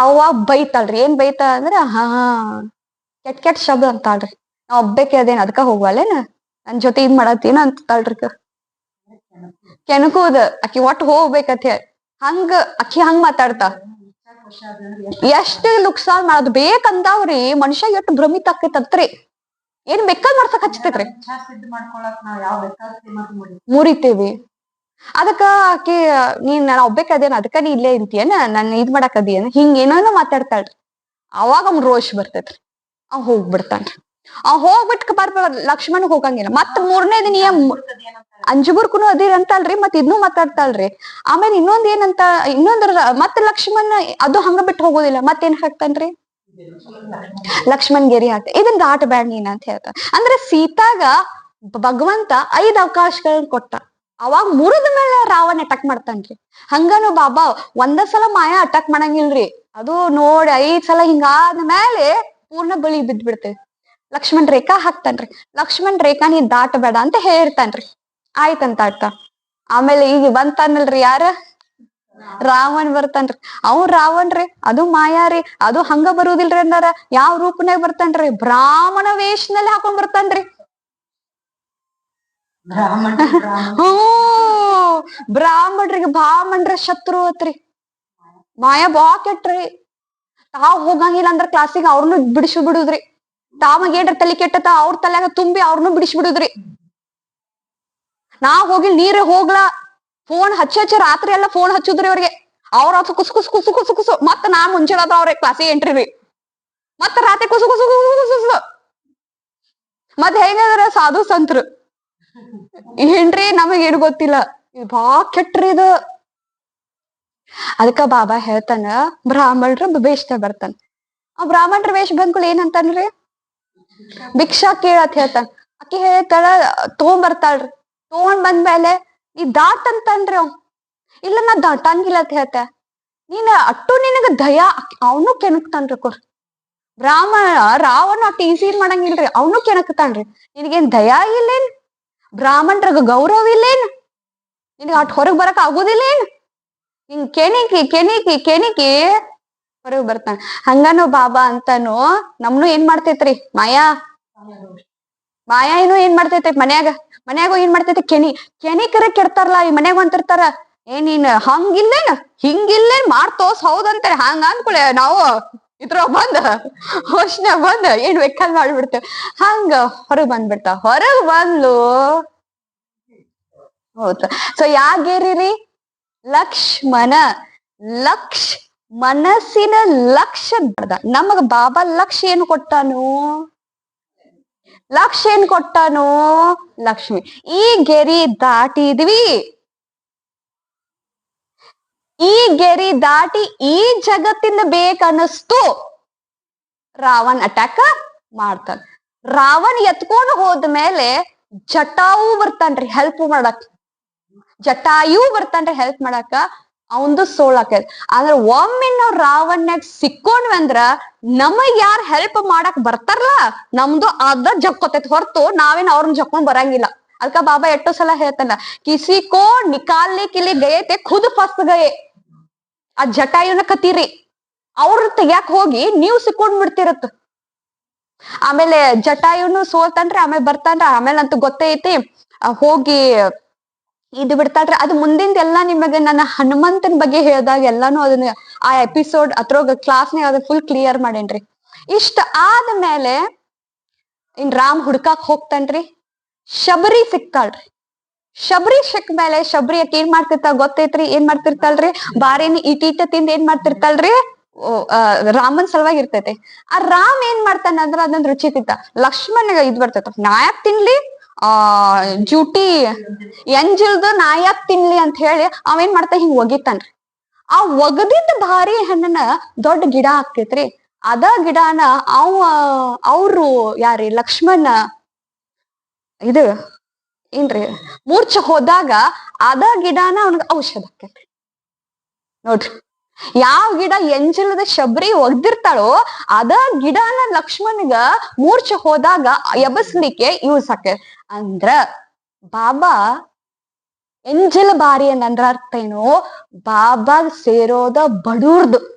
ಅವ ಬೈತಾಳ್ರಿ ಏನ್ ಬೈತಾ ಅಂದ್ರ, ಹಾ ಕೆಟ್ ಕೆಟ್ ಶಬ್ದ ಅಂತಾಳ್ರಿ ನಾ ಒಬ್ಬಕ್ಕೆ ಅದೇನ್ ಅದಕ್ಕ ಹೋಗ್ವಲ್ಲೇನ ನನ್ ಜೊತೆ ಇದ್ ಮಾಡತ್ತೀನ ಅಂತಾಳ್ರಿ ಕೆಣಕುದ ಅಕ್ಕಿ ಒಟ್ ಹೋಗ್ಬೇಕಂತ ಹಂಗ ಅಕ್ಕಿ ಹಂಗ್ ಮಾತಾಡ್ತಾ ಎಷ್ಟ್ ಲುಕ್ಸಾನ್ ಮಾಡೋದು ಬೇಕಂದಾವ್ರಿ ಮನುಷ್ಯ ಎಷ್ಟ್ ಭ್ರಮಿತ ಆಕೈತತ್ರಿ. ಏನ್ ಬೆಕ್ಕಲ್ ಮಾಡ್ಸಕ್ ಮಾಡಿ ಮುರಿತೇವಿ. ಅದಕ್ಕ ಆಕಿ ನೀನ್ ನಾನು ಒಬ್ಬಕ್ಕೆ ಅದೇನ ಅದಕ್ಕ ನೀ ಇಲ್ಲೇ ಇರ್ತೀಯನ ನನ್ ಇದ್ ಮಾಡಕ್ ಅದೇನ ಹಿಂಗ ಏನೋ ಮಾತಾಡ್ತಾಳ್ರಿ. ಅವಾಗ ಅವ್ನ್ ರೋಷ್ ಬರ್ತೈತ್ರಿ. ಅವ್ ಹೋಗ್ಬಿಡ್ತಾನ್ರಿ. ಅವ್ ಹೋಗ್ಬಿಟ್ ಬರ್ ಲಕ್ಷ್ಮಣ್ ಹೋಗಂಗಿಲ್ಲ. ಮತ್ ಮೂರನೇ ದಿನ ಅಂಜುಬುರ್ಕುನು ಅದೀರ್ ಅಂತಲ್ರಿ ಮತ್ ಇದ್ನು ಮಾತಾಡ್ತಾಳ್ರಿ. ಆಮೇಲೆ ಇನ್ನೊಂದ್ ಏನಂತ ಇನ್ನೊಂದ್ರ ಮತ್ ಲಕ್ಷ್ಮಣ್ ಅದು ಹಂಗ ಬಿಟ್ಟು ಹೋಗೋದಿಲ್ಲ. ಮತ್ತೇನ್ ಹಾಕ್ತಾನ್ರಿ? ಲಕ್ಷ್ಮಣ್ ಗೆರಿ ಇದನ್ ದಾಟ ಬ್ಯಾಡ್ ನೀನ್ ಅಂತ ಹೇಳ್ತ. ಅಂದ್ರೆ ಸೀತಾಗ ಭಗವಂತ ಐದ್ ಅವಕಾಶಗಳನ್ನ ಕೊಟ್ಟ. ಅವಾಗ ಮುರಿದ ಮೇಲೆ ರಾವಣ ಅಟ್ಯಾಕ್ ಮಾಡ್ತಾನ್ರಿ. ಹಂಗನು ಬಾಬಾ, ಒಂದ ಸಲ ಮಾಯಾ ಅಟ್ಯಾಕ್ ಮಾಡಂಗಿಲ್ರಿ. ಅದು ನೋಡಿ ಐದ್ ಸಲ ಹಿಂಗಾದ ಮೇಲೆ ಪೂರ್ಣ ಬಳಿ ಬಿದ್ದ್ ಬಿಡ್ತೇವೆ ಲಕ್ಷ್ಮಣ್ ರೇಖಾ ಹಾಕ್ತಾನ್ರಿ. ಲಕ್ಷ್ಮಣ್ ರೇಖಾ ನೀ ದಾಟಬೇಡ ಅಂತ ಹೇಳಿರ್ತಾನ್ರಿ. ಆಯ್ತಂತ ಅರ್ಥ ಆಮೇಲೆ ಈಗ ಬಂತಾನಲ್ರಿ ಯಾರ? ರಾವಣ್ ಬರ್ತಾನ್ರಿ. ಅವ್ ರಾವಣ್ರಿ ಅದು ಮಾಯಾರಿ ಅದು ಹಂಗ ಬರುದಿಲ್ರಿ ಅಂದಾರ. ಯಾವ ರೂಪನಾಗ ಬರ್ತಾನ್ರಿ? ಬ್ರಾಹ್ಮಣ ವೇಷನಲ್ಲಿ ಹಾಕೊಂಡ್ ಬರ್ತಾನ್ರಿ. ಹ್ಞೂ ಬ್ರಾಹ್ಮಣರಿಗೆ ಬ್ರಾಹ್ಮಣರ ಶತ್ರು ಅತ್ರಿ ಮಾಯಾ ಬಾ ಕೆಟ್ರಿ ತಾವ್ ಹೋಗಂಗಿಲ್ಲ ಅಂದ್ರ ಕ್ಲಾಸಿಗೆ ಅವ್ರನ್ನು ಬಿಡಿಸಿ ಬಿಡುದ್ರಿ. ತಾವಾಗ ಏನ್ರ ತಲೆ ಕೆಟ್ಟತ ಅವ್ರ ತಲೆಯಾಗ ತುಂಬಿ ಅವ್ರನ್ನು ಬಿಡಿಸಿ ಬಿಡುದ್ರಿ. ನಾ ಹೋಗಿಲ್ ನೀರೇ ಹೋಗ್ಲಾ. ಫೋನ್ ಹಚ್ಚ ಹಚ್ಚ ರಾತ್ರಿ ಎಲ್ಲ ಫೋನ್ ಹಚ್ಚುದ್ರಿ ಅವ್ರಿಗೆ. ಅವ್ರ ಹೊತ್ತು ಕುಸು ಕುಸು ಕುಸು ಕುಸು ಕುಸು. ಮತ್ತ ನಾ ಮುಂಚೆ ಅವ್ರ ಕ್ಲಾಸಿಗೆ ಎಂಟ್ರಿ ರೀ. ಮತ್ತ ರಾತ್ರಿ ಕುಸು ಕುಸು ಕುಸು ಕುಸು ಕುಸು ಮತ್ ಹೆಂಗದ್ರ ಸಾಧು ಸಂತ್ರು. ಏನ್ರಿ ನಮಗ್ ಏನ್ ಗೊತ್ತಿಲ್ಲ. ಇದು ಬಾ ಕೆಟ್ರಿ ಇದು. ಅದಕ್ಕ ಬಾಬಾ ಹೇಳ್ತಾನ, ಬ್ರಾಹ್ಮಣರ ವೇಷ ಬರ್ತಾನ. ಆ ಬ್ರಾಹ್ಮಣರ ವೇಷ ಬಂದ್ಕೂಲ ಏನಂತಾನ್ರಿ ಭಿಕ್ಷಾ ಕೇಳತ್ ಹೇಳ್ತಾನ. ಆಕಿ ಹೇಳ್ತಾಳ, ತಗೊಂಬರ್ತಾಳ್ರಿ. ತಗೊಂಡ್ ಬಂದ್ಮೇಲೆ ನೀ ದಾಟ್ ಅಂತಂದ್ರೆ ಇಲ್ಲ, ನಾ ದಾಟಂಗಿಲ್ಲ ಅಂತ ಹೇಳ್ತೆ. ನೀನ್ ಅಟ್ಟು ನಿನಗ ದಯ, ಅವನು ಕೆಣಕ್ತಾನ್ರಿ ಕೊರ್. ಬ್ರಾಹ್ಮಣ, ರಾವಣ ಅಟ್ ಈಸಿ ಮಾಡಂಗಿಲ್ರಿ, ಅವನು ಕೆಣಕ್ತಾನ್ರಿ. ನಿನಗೇನ್ ದಯಾ ಇಲ್ಲೇನ್? ಬ್ರಾಹ್ಮಣರಾಗ ಗೌರವ ಇಲ್ಲೇನ್? ನಿನಗ ಅಟ್ ಹೊರಗ್ ಬರಕ್ ಆಗುದಿಲ್ಲೇನ್? ಹಿಂಗ್ ಕೆಣಿಕಿ ಕೆಣಿಕಿ ಕೆಣಿಕಿ ಹೊರಗ್ ಬರ್ತಾನ. ಹಂಗಾನು ಬಾಬಾ ಅಂತಾನು, ನಮ್ನು ಏನ್ ಮಾಡ್ತೈತ್ರಿ? ಮಾಯಾ? ಮಾಯಾ ಏನು ಏನ್ ಮಾಡ್ತೈತೆ ಮನ್ಯಾಗ? ಮನ್ಯಾಗ ಏನ್ ಕೆನಿ ಕೆನಿ ಕರೆ ಕೆಡ್ತಾರಲ್ಲ, ಈ ಮನ್ಯಾಗ ಅಂತಿರ್ತಾರ ಏ, ನೀನ್ ಹಂಗಿಲ್ಲೇನ್? ಹಿಂಗಿಲ್ಲೇನ್? ಮಾಡ್ತೋಸ್ ಹೌದಂತಾರೆ ಹಂಗ ಅಂದ್ಕೊಳೆ ನಾವು ಇದ್ರ ಬಂದ ಹೋಶ್ನ ಬಂದ ಏನ್ ವೆಕ್ಕಲ್ ಮಾಡ್ಬಿಡ್ತೇವ್. ಹಂಗ ಹೊರಗ್ ಬಂದ್ಬಿಡ್ತಾವ ಹೊರಗ್ ಬಂದ್ಲು. ಹೌದು. ಸೊ ಯಾಗೇರಿ ಲಕ್ಷ್ಮಣ. ಲಕ್ಷ್. ಮನಸ್ಸಿನ ದೊಡ್ಡ ನಮಗ ಬಾಬಾ ಲಕ್ಷ ಏನು ಕೊಟ್ಟಾನು? ಲಕ್ಷ್ಯ ಏನ್ ಕೊಟ್ಟನೋ ಲಕ್ಷ್ಮಿ. ಈ ಗೆರಿ ದಾಟಿದ್ವಿ. ಈ ಗೆರಿ ದಾಟಿ ಈ ಜಗತ್ತಿಂದ ಬೇಕನ್ನಿಸ್ತು. ರಾವಣ್ ಅಟ್ಯಾಕ್ ಮಾಡ್ತಾನ. ರಾವಣ್ ಎತ್ಕೊಂಡು ಹೋದ್ಮೇಲೆ ಜಟಾವು ಬರ್ತಾನ್ರಿ ಹೆಲ್ಪ್ ಮಾಡಕ್. ಜಟಾಯು ಬರ್ತಾನ್ರಿ ಹೆಲ್ಪ್ ಮಾಡಾಕ. ಅವಂದು ಸೋಳಾಕೈತಿ ಆದ್ರೆ ಒಮ್ಮೆ ನಾವು ರಾವಣ್ಯಾಗ ಸಿಕ್ಕೊಂಡ್ವಿ ಅಂದ್ರ ನಮಗ್ ಯಾರ್ ಹೆಲ್ಪ್ ಮಾಡಕ್ ಬರ್ತಾರಲ್ಲ ನಮ್ದು ಅದ ಜಕ್ಕೊತೈತಿ ಹೊರತು ನಾವೇನ್ ಅವ್ರನ್ನ ಜಕ್ಕೊಂಡ್ ಬರಂಗಿಲ್ಲ. ಅದಕ್ಕ ಬಾಬಾ ಎಷ್ಟೋ ಸಲ ಹೇಳ್ತಾನ ಕಿಸಿಕೋ ನಿಕಾಲ್ನೆ ಕಿಲಿ ಗಯತೆ, ಖುದ್ ಫಸ್ಟ್ ಗಯೆ. ಆ ಜಟಾಯುನ ಕತೀರಿ. ಅವ್ರ ತೆಗ್ಯಾಕ್ ಹೋಗಿ ನೀವ್ ಸಿಕ್ಕೊಂಡ್ ಬಿಡ್ತಿರತ್. ಆಮೇಲೆ ಜಟಾಯುನು ಸೋಲ್ತಾನ್ರಿ ಆಮೇಲೆ ಬರ್ತಾನ್ರ. ಆಮೇಲೆ ಅಂತೂ ಗೊತ್ತೈತಿ ಹೋಗಿ ಇದು ಬಿಡ್ತಾಳ್ರಿ ಅದು ಮುಂದಿಂದ ಎಲ್ಲಾ ನಿಮಗೆ ನನ್ನ ಹನುಮಂತನ ಬಗ್ಗೆ ಹೇಳಿದಾಗ ಎಲ್ಲಾನು ಅದನ್ನ ಆ ಎಪಿಸೋಡ್ ಅದ್ರೊಳಗ ಕ್ಲಾಸ್ನಾಗ ಅದನ್ನ ಫುಲ್ ಕ್ಲಿಯರ್ ಮಾಡೇನ್ರಿ. ಇಷ್ಟ ಆದ ಮೇಲೆ ಇನ್ ರಾಮ್ ಹುಡ್ಕಾಕ್ ಹೋಗ್ತಾನ್ರಿ. ಶಬರಿ ಸಿಕ್ತಾಳ್ರಿ ಶಬರಿ ಸಿಕ್ಕ ಮೇಲೆ ಶಬರಿ ಅಕ್ಕ ಏನ್ ಮಾಡ್ತಿರ್ತಾಳ ಗೊತ್ತೈತ್ರಿ? ಏನ್ ಮಾಡ್ತಿರ್ತಾಳ್ರಿ? ಬಾರಿನ ಇಟೀಟ ತಿಂದ ಏನ್ ಮಾಡ್ತಿರ್ತಾಳ್ರಿ? ರಾಮನ್ ಸಲುವಾಗಿ ಇರ್ತೈತಿ. ಆ ರಾಮ್ ಏನ್ ಮಾಡ್ತಾನ ಅಂದ್ರ ಅದನ್ನ ರುಚಿ ತಿಂತ. ಲಕ್ಷ್ಮಣಗ ಇದ್ ಬರ್ತೈತ ನಾಯಕ್ ತಿನ್ಲಿ? ಆ ಜ್ಯೂಟಿ ಎಂಜಿಲ್ದು ನಾಯಕ್ ತಿನ್ಲಿ ಅಂತ ಹೇಳಿ ಅವೇನ್ ಮಾಡ್ತಾ ಹಿಂಗ್ ಒಗಿತಾನ್ರಿ. ಆ ಒಗದಿದ್ದ ಭಾರಿ ಹೆಣ್ಣನ ದೊಡ್ಡ ಗಿಡ ಆಗ್ತೈತ್ರಿ ಅದ ಗಿಡನ ಅವ, ಅವ್ರು ಯಾರಿ ಲಕ್ಷ್ಮಣ ಇದು ಏನ್ರಿ ಮೂರ್ಛೆ ಹೋದಾಗ ಅದ ಗಿಡನ ಅವನಿಗೆ ಔಷಧ ಆಕೈತ್ರಿ ನೋಡ್ರಿ. ಯಾವ ಗಿಡ ಎಂಜಲದ ಶಬರಿ ಒಗ್ದಿರ್ತಾಳೋ ಅದ ಗಿಡನ ಲಕ್ಷ್ಮಣಗ ಮೂರ್ಛೆ ಹೋದಾಗ ಎಬಸ್ಲಿಕ್ಕೆ ಯೂಸ್ ಆಕೆ. ಅಂದ್ರ ಬಾಬಾ ಎಂಜಲ ಬಾರಿ ಅಂದ್ರ ಅರ್ಥ ಏನು ಬಾಬಾ ಸೇರೋದ ಬಡೂರ್ದು.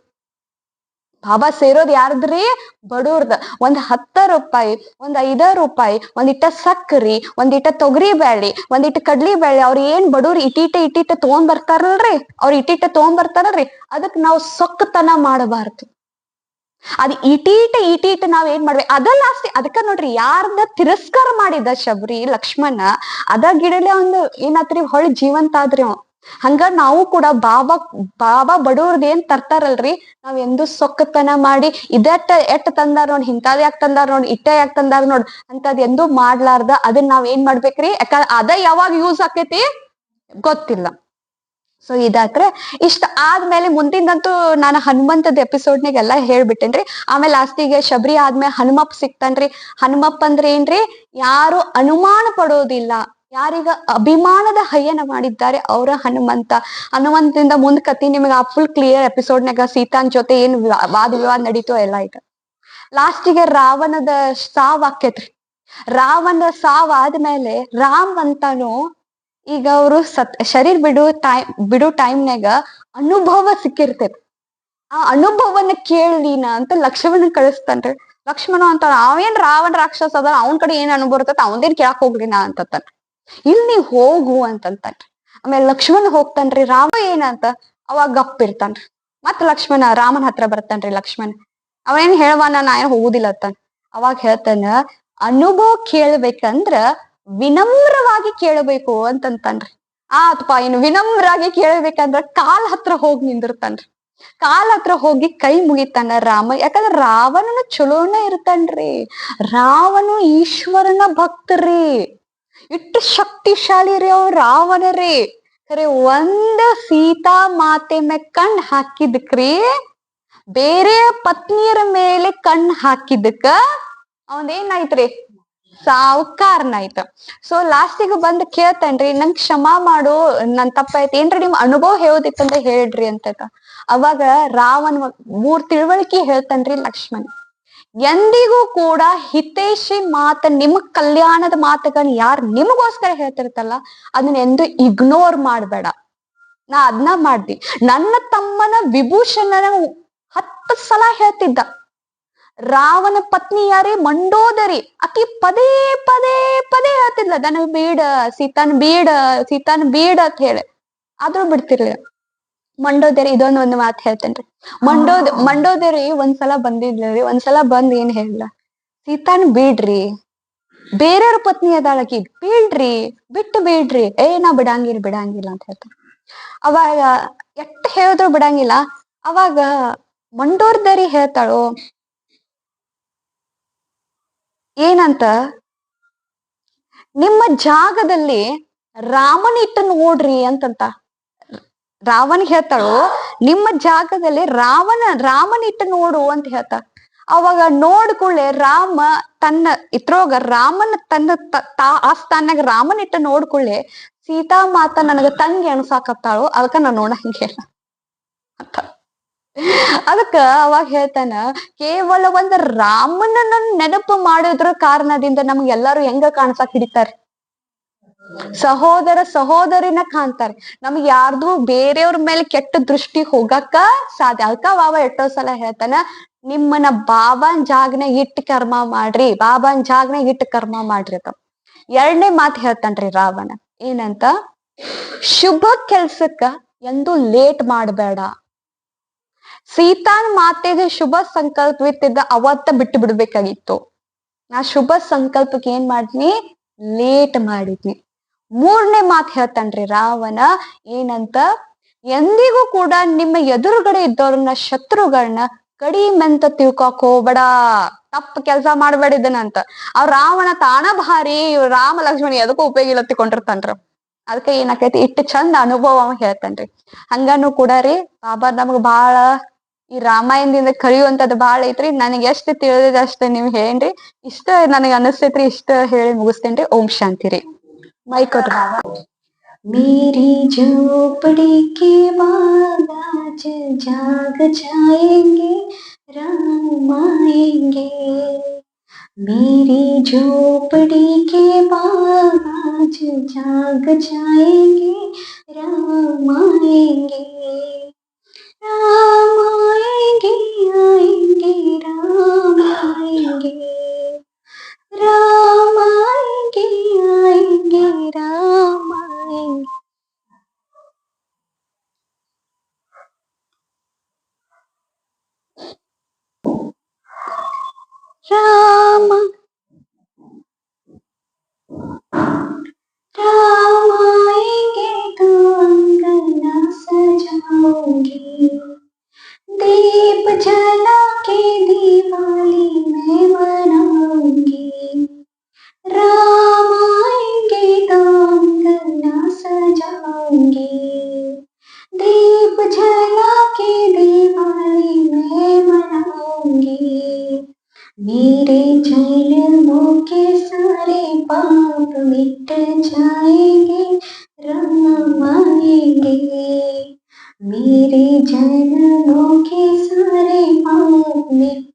ಬಾಬಾ ಸೇರೋದ್ ಯಾರ್ದ್ರಿ? ಬಡೂರ್ದ. ಒಂದ್ ಹತ್ತ ರೂಪಾಯಿ, ಒಂದ್ ಐದ ರೂಪಾಯಿ ಒಂದಿಟ್ಟ ಸಕ್ಕರಿ ಒಂದಿಟ್ಟ ತೊಗರಿ ಬ್ಯಾಳಿ ಒಂದಿಟ್ಟ ಕಡ್ಲಿ ಬ್ಯಾಳಿ, ಅವ್ರ ಏನ್ ಬಡವ್ರ ಇಟೀಟ ಇಟೀಟ ತಗೊಂಡ್ ಬರ್ತಾರಲ್ರಿ ಅವ್ರ ಇಟೀಟ ತಗೊಂಡ್ ಬರ್ತಾರಲ್ರಿ ಅದಕ್ ನಾವ್ ಸೊಕ್ಕತನ ಮಾಡಬಾರ್ದು. ಅದ್ ಇಟೀಟ ಇಟೀಟ ನಾವ್ ಏನ್ ಮಾಡ್ಬೇಕು ಅದ ಲಾಸ್ಟ್ ಅದಕ್ಕ ನೋಡ್ರಿ, ಯಾರ್ದ ತಿರಸ್ಕಾರ ಮಾಡಿದ ಶಬರಿ ಲಕ್ಷ್ಮಣ, ಅದ ಗಿಡಲೆ ಒಂದು ಏನಾತ್ರಿ ಹೊಳ್ ಜೀವಂತ ಆದ್ರಿ ಅವ. ಹಂಗ ನಾವು ಕೂಡ ಬಾಬಾ ಬಾಬಾ ಬಡವ್ರದ್ ಏನ್ ತರ್ತಾರಲ್ರಿ? ನಾವ್ ಎಂದು ಸೊಕ್ಕತನ ಮಾಡಿ, ಇದಟ್ಟ, ಎಟ್ಟ ತಂದಾರ ನೋಡ್ ಇಂತಾದ್ ಯಾಕ್ ತಂದಾರ ನೋಡ್, ಇಟ್ಟ ಯಾಕ್ ತಂದಾರ ನೋಡ್ ಅಂತದ್ ಎಂದೂ ಮಾಡ್ಲಾರ್ದ ಅದನ್ನ ನಾವ್ ಏನ್ ಮಾಡ್ಬೇಕ್ರಿ? ಯಾಕ, ಅದ ಯಾವಾಗ ಯೂಸ್ ಆಕೈತಿ? ಗೊತ್ತಿಲ್ಲ. ಸೊ ಇದಾತ್ರೆ ಇಷ್ಟ ಆದ್ಮೇಲೆ ಮುಂದಿನಂತೂ ನಾನು ಹನುಮಂತದ ಎಪಿಸೋಡ್ನಾಗ ಎಲ್ಲಾ ಹೇಳ್ಬಿಟ್ಟೇನ್ರಿ. ಆಮೇಲೆ ಲಾಸ್ಟಿಗೆ ಶಬರಿ ಆದ್ಮೇಲೆ ಹನುಮಪ್ಪ ಸಿಕ್ತಾನ್ರಿ. ಹನುಮಪ್ಪ ಅಂದ್ರೆ ಏನ್ರಿ? ಯಾರು ಅನುಮಾನ ಪಡೋದಿಲ್ಲ. ಯಾರಿಗ ಅಭಿಮಾನದ ಹಯ್ಯನ ಮಾಡಿದ್ದಾರೆ ಅವರ ಹನುಮಂತ. ಹನುಮಂತದಿಂದ ಮುಂದ್ ಕತಿ ನಿಮಗೆ ಆ ಫುಲ್ ಕ್ಲಿಯರ್ ಎಪಿಸೋಡ್ನಾಗ ಸೀತಾನ್ ಜೊತೆ ಏನ್ ವಾದ ವಿವಾದ ನಡೀತೋ ಎಲ್ಲ ಈಗ ಲಾಸ್ಟಿಗೆ ರಾವಣದ ಸಾವ್ ಆಕೇತ್ರಿ ರಾವಣ ಸಾವ್ ಆದ್ಮೇಲೆ ರಾಮ್ ಅಂತಾನು ಈಗ ಅವರು ಸತ್, ಶರೀರ್ ಬಿಡು ಟೈಮ್ ಬಿಡು ಟೈಮ್ನಾಗ ಅನುಭವ ಸಿಕ್ಕಿರ್ತೇವೆ ಆ ಅನುಭವನ ಕೇಳಿನ ಅಂತ ಲಕ್ಷ್ಮಣ ಕಳಿಸ್ತಾನ್ರಿ ಲಕ್ಷ್ಮಣ ಅಂತ ಅವೇನ್ ರಾವಣ ರಾಕ್ಷಸ ಅದ ಅವನ್ ಕಡೆ ಏನ್ ಅನುಭವ ಇರ್ತೈತಿ ಅವನೇನ್ ಕೇಳಕ್ ಹೋಗ್ಲಿ ನಾ ಅಂತತಾನ. ಇಲ್ಲಿ ನೀ ಹೋಗು ಅಂತಂತಾನ್ರಿ ಆಮೇಲೆ ಲಕ್ಷ್ಮಣ ಹೋಗ್ತಾನ್ರಿ, ರಾಮ ಏನಂತ ಅವಾಗ ಗಪ್ಪ ಇರ್ತಾನ್ರಿ. ಮತ್ ಲಕ್ಷ್ಮಣ, ರಾಮನ ಹತ್ರ ಬರ್ತಾನ್ರಿ ಲಕ್ಷ್ಮಣ. ಅವೇನ್ ಹೇಳ್ವಾನ, ನಾ ಏನ್ ಹೋಗುದಿಲ್ಲ ಅತ್ತಾನ ಅವಾಗ ಹೇಳ್ತಾನ, ಅನುಭವ ಕೇಳ್ಬೇಕಂದ್ರ ವಿನಮ್ರವಾಗಿ ಕೇಳಬೇಕು ಅಂತಂತಾನ್ರಿ. ಆತ್ಪ ಏನು ವಿನಮ್ರಾಗಿ ಕೇಳ್ಬೇಕಂದ್ರ ಕಾಲ್ ಹತ್ರ ಹೋಗಿ ನಿಂದಿರ್ತಾನ್ರಿ. ಕಾಲ್ ಹತ್ರ ಹೋಗಿ ಕೈ ಮುಗಿತಾನ ರಾಮ. ಯಾಕಂದ್ರ ರಾವಣನ ಚಲೋನ ಇರ್ತಾನ್ರಿ. ರಾವಣ ಈಶ್ವರನ ಭಕ್ತರಿ. ಇಟ್ಟು ಶಕ್ತಿಶಾಲಿ ರೀ ಅವ್ ರಾವಣ ರೀ ಖರೆ ಒಂದ್ ಸೀತಾ ಮಾತೆ ಮೇ ಕಣ್ ಹಾಕಿದ್ಕ್ರಿ, ಬೇರೆ ಪತ್ನಿಯರ ಮೇಲೆ ಕಣ್ ಹಾಕಿದಕ್ಕ ಅವಂದೇನಾಯ್ತ್ರಿ ಆಯ್ತ ಸೊ ಲಾಸ್ಟಿಗೆ ಬಂದ್ ಕೇಳ್ತಾನ್ರಿ, ನಂಗ್ ಕ್ಷಮಾ ಮಾಡು, ನನ್ ತಪ್ಪಾಯ್ತು. ಏನ್ರಿ ನಿಮ್ ಅನುಭವ ಹೇಳೋದಿತ್ತಂತ ಹೇಳ್ರಿ ಅಂತ ಅವಾಗ ರಾವಣ ಮೂರ್ ತಿಳುವಳಿಕೆ ಹೇಳ್ತಾನ್ರಿ ಲಕ್ಷ್ಮಣ್. ಎಂದಿಗೂ ಕೂಡ ಹಿತೇಶಿ ಮಾತ, ನಿಮ್ ಕಲ್ಯಾಣದ ಮಾತುಗಳನ್ನ ಯಾರು ನಿಮಗೋಸ್ಕರ ಹೇಳ್ತಿರ್ತಲ್ಲ ಅದನ್ನ ಎಂದು ಇಗ್ನೋರ್ ಮಾಡಬೇಡ. ನಾ ಅದನ್ನ ಮಾಡ್ದಿ. ನನ್ನ ತಮ್ಮನ ವಿಭೂಷಣನ ಹತ್ತು ಸಲ ಹೇಳ್ತಿದ್ದ. ರಾವಣ ಪತ್ನಿ ಯಾರೇ ಮಂಡೋದರಿ ಆಕಿ ಪದೇ ಪದೇ ಪದೇ ಹೇಳ್ತಿದ್ಲ. ನನಗ್ ಬೀಡ, ಸೀತನ್ ಬೀಡ ಸೀತನ್ ಬೀಡ ಅಂತ ಹೇಳಿ. ಆದ್ರೂ ಬಿಡ್ತಿರ್ಲಿಲ್ಲ. ಮಂಡೋದರಿ ಇದೊಂದು ಒಂದು ಮಾತು ಹೇಳ್ತೇನ್ರಿ. ಮಂಡೋದ್ ಮಂಡೋದರಿ ಒಂದ್ಸಲ ಬಂದಿದ್ರಿ ಒಂದ್ಸಲ ಬಂದ್ ಏನ್ ಹೇಳಿಲ್ಲ. ಸೀತಾನ್ ಬೀಡ್ರಿ ಬೇರೆಯವ್ರ ಪತ್ನಿ ಅದಾಳಕಿ ಬೀಳ್ರಿ ಬಿಟ್ಟು ಬೀಳ್ರಿ. ಏ ನಾ ಬಿಡಂಗಿಲ್ಲ ಬಿಡಂಗಿಲ್ಲ ಅಂತ ಹೇಳ್ತಾರೆ ಅವಾಗ ಎಷ್ಟ್ ಹೇಳಿದ್ರು ಬಿಡಂಗಿಲ್ಲ. ಅವಾಗ ಮಂಡೋರ್ದರಿ ಹೇಳ್ತಾಳೋ ಏನಂತ? ನಿಮ್ಮ ಜಾಗದಲ್ಲಿ ರಾಮನಿಟ್ಟ ನೋಡ್ರಿ ಅಂತಂತ. ರಾವಣ ಹೇಳ್ತಾಳು, ನಿಮ್ಮ ಜಾಗದಲ್ಲಿ ರಾವಣ, ರಾಮನ ಇಟ್ಟು ನೋಡು ಅಂತ ಹೇಳ್ತಾ. ಅವಾಗ ನೋಡ್ಕೊಳ್ಳೆ ರಾಮ ತನ್ನ ಇತ್ರೋಗ ರಾಮನ ತನ್ನ ತ- ಆ ಸ್ಥಾನಾಗ ರಾಮನ್ ಇಟ್ಟು ನೋಡ್ಕೊಳ್ಳೆ ಸೀತಾ ಮಾತ ನನಗ ತಂಗಿ ಅನ್ಸಾಕತ್ತಾಳು ಅದಕ್ಕ ನಾ ನೋಡಂಗಿಲ್ಲ ಅಂತ. ಅದಕ್ಕ ಅವಾಗ ಹೇಳ್ತಾನ, ಕೇವಲ ಒಂದ್ ರಾಮನನ್ನ ನೆನಪು ಮಾಡಿದ್ರ ಕಾರಣದಿಂದ ನಮ್ಗೆ ಎಲ್ಲಾರು ಹೆಂಗ ಕಾಣ್ಸಾಕ್ ಹಿಡಿತಾರೆ? ಸಹೋದರ ಸಹೋದರಿನ ಕಾಣ್ತಾರೆ ನಮ್ಗೆ ಯಾರ್ದು ಬೇರೆಯವ್ರ ಮೇಲೆ ಕೆಟ್ಟ ದೃಷ್ಟಿ ಹೋಗಕ್ಕ ಸಾಧ್ಯ. ಅದಕ್ಕ ಬಾಬಾ ಎಷ್ಟೋ ಸಲ ಹೇಳ್ತಾನ ನಿಮ್ಮನ್ನ ಬಾಬಾನ್ ಜಾಗನಾಗ ಇಟ್ಟು ಕರ್ಮ ಮಾಡ್ರಿ, ಬಾಬಾನ್ ಜಾಗನಾಗ ಇಟ್ಟು ಕರ್ಮ ಮಾಡ್ರಿ ಅಂತ. ಎರಡನೇ ಮಾತು ಹೇಳ್ತಾನ್ರಿ ರಾವಣ. ಏನಂತ, ಶುಭ ಕೆಲ್ಸಕ್ಕ ಎಂದು ಲೇಟ್ ಮಾಡಬೇಡ. ಸೀತಾನ್ ಮಾತೆಗೆ ಶುಭ ಸಂಕಲ್ಪವಿತ್ತಿದ್ದ ಅವತ್ತ ಬಿಟ್ಟು ಬಿಡ್ಬೇಕಾಗಿತ್ತು. ನಾ ಶುಭ ಸಂಕಲ್ಪಕ್ಕೆ ಏನ್ ಮಾಡಿದ್ನಿ ಲೇಟ್ ಮಾಡಿದ್ನಿ. ಮೂರನೇ ಮಾತು ಹೇಳ್ತಾನ್ರಿ ರಾವಣ, ಏನಂತ? ಎಂದಿಗೂ ಕೂಡ ನಿಮ್ಮ ಎದುರುಗಡೆ ಇದ್ದವ್ರನ್ನ ಶತ್ರುಗಳನ್ನ ಕಡಿಮೆ ಅಂತ ತಿಳ್ಕೊಕ್ ಹೋಗ್ಬೇಡ. ತಪ್ಪ ಕೆಲಸ ಮಾಡಬೇಡ ಇದನ್ನಂತ. ಅವ್ ರಾವಣ ತಾಣ ಭಾರಿ ರಾಮ ಲಕ್ಷ್ಮಣ ಎದಕ್ಕೂ ಉಪಯೋಗ ಇಲ್ಲ ತಿಕೊಂಡಿರ್ತಾನ್ರ ಅದಕ್ಕೆ ಏನಾಕೈತಿ? ಇಟ್ಟು ಚಂದ ಅನುಭವ ಹೇಳ್ತಾನ್ರಿ. ಹಂಗಾನು ಕೂಡ ರೀ, ಬಾಬಾ ನಮ್ಗ್ ಬಾಳ ಈ ರಾಮಾಯಣದಿಂದ ಕಲಿಯುವಂತದ್ದು ಬಾಳ ಐತ್ರಿ. ನನಗೆ ಎಷ್ಟು ತಿಳಿದಿದೆ ಅಷ್ಟ ನೀವ್ ಹೇಳ್ರಿ. ಇಷ್ಟ ನನಗೆ ಅನಿಸ್ತೈತ್ರಿ ಇಷ್ಟ ಹೇಳಿ ಮುಗಿಸ್ತೇನ್ರಿ. ಓಂ ಶಾಂತಿ ರೀ. माइक उठा मेरी झोपड़ी के बाद आज जाग जाएँगे, राम आएँगे। मेरी झोपड़ी के बाद आज जाग जाएँगे, राम आएँगे। राम आएँगे आएँगे, राम आएँगे। मेरे जन्मों के सारे पाप मिट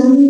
pensando